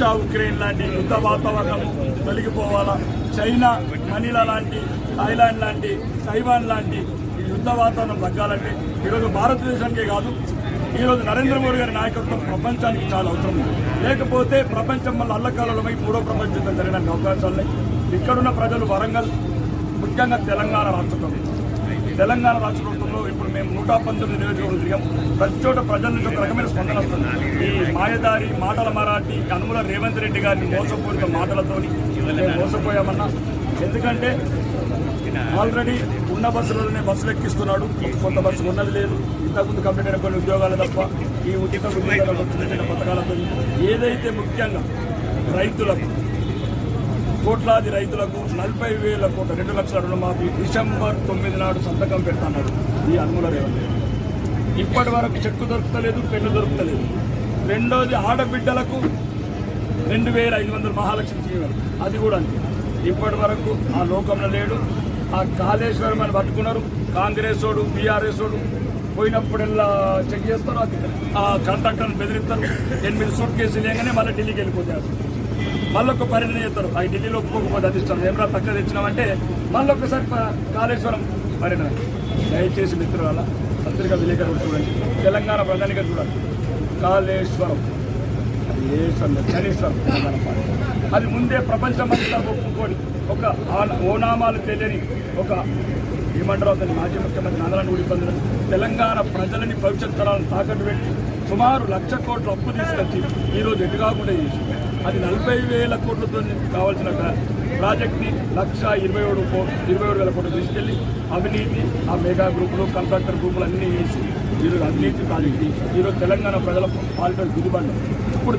Russia Ukraine లాంటి యుద్ధ వాతావరణం తొలగిపోవాలా? చైనా మనీలా లాంటి థాయిలాండ్ లాంటి తైవాన్ లాంటి యుద్ధ వాతావరణం తగ్గాలంటే ఈరోజు భారతదేశానికే కాదు ఈరోజు నరేంద్ర మోడీ గారి నాయకత్వం ప్రపంచానికి చాలా అవసరం లేకపోతే ప్రపంచం వల్ల అల్లకాలమై మూడో ప్రపంచ యుద్ధం జరగడానికి అవకాశాలు ఇక్కడున్న ప్రజలు వరంగల్ ముఖ్యంగా తెలంగాణ రాష్ట్రంలో తెలంగాణ రాష్ట్ర ప్రభుత్వంలో ఇప్పుడు మేము నూట పంతొమ్మిది నియోజకవర్గం తిరిగాం. ప్రతి చోట ప్రజల నుంచి ఒక రకమైన స్పందన వస్తుంది. ఈ మాయదారి మాటల మరాఠీ కనుమల రేవంత్ రెడ్డి గారిని మోసపూరిత మాటలతోని మోసపోయామన్నా. ఎందుకంటే ఆల్రెడీ ఉన్న బస్సులలోనే బస్సులు ఎక్కిస్తున్నాడు. కొంత బస్సు ఉన్నది లేదు. ఇంతకుముందు కంప్లీట్ అయిన కొన్ని ఉద్యోగాలు తప్ప ఈ ఉచిత ఉద్యోగాలు పథకాలతో ఏదైతే ముఖ్యంగా రైతులకు కోట్లాది రైతులకు నలభై వేల కోట్ల రెండు లక్షల రుణమాఫీ డిసెంబర్ తొమ్మిది నాడు సంతకం పెడతాడు ఈ అనుమల రేవంత్ ఇప్పటి వరకు చెక్కు దొరుకుతలేదు పెన్ను దొరుకుతలేదు. రెండోది ఆడబిడ్డలకు రెండు వేల ఐదు వందల మహాలక్ష్మి చేయడం అది కూడా అంతే. ఇప్పటి వరకు ఆ లోకంలో లేడు. ఆ కాళేశ్వరం అని పట్టుకున్నారు. కాంగ్రెస్ వాడు బీఆర్ఎస్ వాడు పోయినప్పుడల్లా చెక్ చేస్తారు అది ఆ కాంట్రాక్టర్ని బెదిరిస్తారు. ఎనిమిది సూట్ కేసులు లేగానే మళ్ళీ ఢిల్లీకి వెళ్ళిపోతారు. మళ్ళొక్క పర్యటన చేస్తారు ఆ ఢిల్లీలో ఒప్పుకోకపోతే అది ఇస్తాం ఏమరా తక్కువ తెచ్చినామంటే మళ్ళొక్కసారి కాళేశ్వరం పరిణయం దయచేసి మిత్రుల పత్రిక విలేకరులు చూడండి. తెలంగాణ ప్రధానిగా చూడాలి కాళేశ్వరం. అది ఏ సంగతి తెలంగాణ అది ముందే ప్రపంచమంతా ఒప్పుకొని ఒక ఓనామాలు తెలియని ఒక ఏమంటారు అతని మాజీ ముఖ్యమంత్రి గుడి ఊడిపందిన తెలంగాణ ప్రజలని భవిష్యత్ తరాలను తాకట్టు పెట్టి సుమారు లక్ష కోట్ల అప్పు తీసుకొచ్చి ఈరోజు ఎటు కాకుండా చేసింది. అది నలభై వేల కోట్లతో కావాల్సిన ప్రాజెక్ట్ని లక్ష ఇరవై ఏడు కో ఇరవై ఏడు వేల కోట్లు తీసుకెళ్ళి అవినీతి ఆ మెగా గ్రూపులు కాంట్రాక్టర్ గ్రూపులు అన్నీ వేసి ఈరోజు అవినీతి ప్రాజెక్ట్ ఈరోజు తెలంగాణ ప్రజల పాలిట దిగుబడి. ఇప్పుడు